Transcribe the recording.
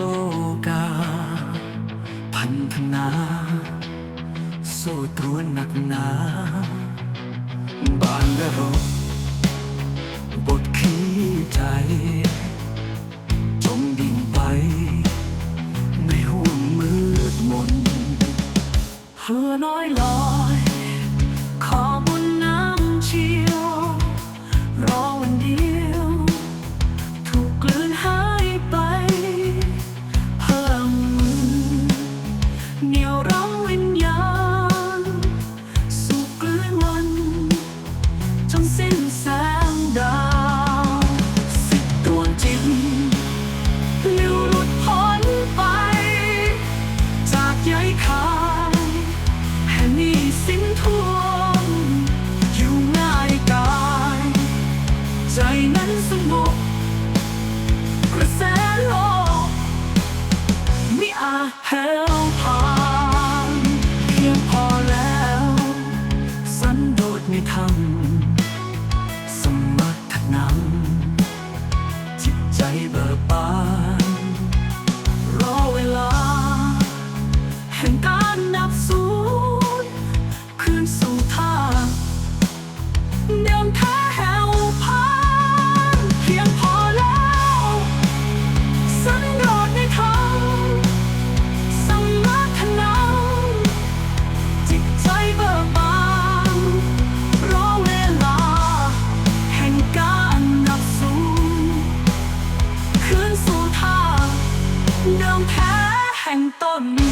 โลกา พันธนา โซ่ตรวนหนักหนา บานแะรบบทขี้ใจ จมดิ่งไปในห้วงมืดมนเฮือน้อยลอย ขอบุญน้ำเชี่ยว ใจนั้นสงบกระแสโลกมิอาจแห้วผานเพียงพอแล้ว สันโดษในธรรมสมัครนำจิตใจเบิกบานรอเวลา แห่งการนับสู คืนสู่ทางแท้แห่งต้น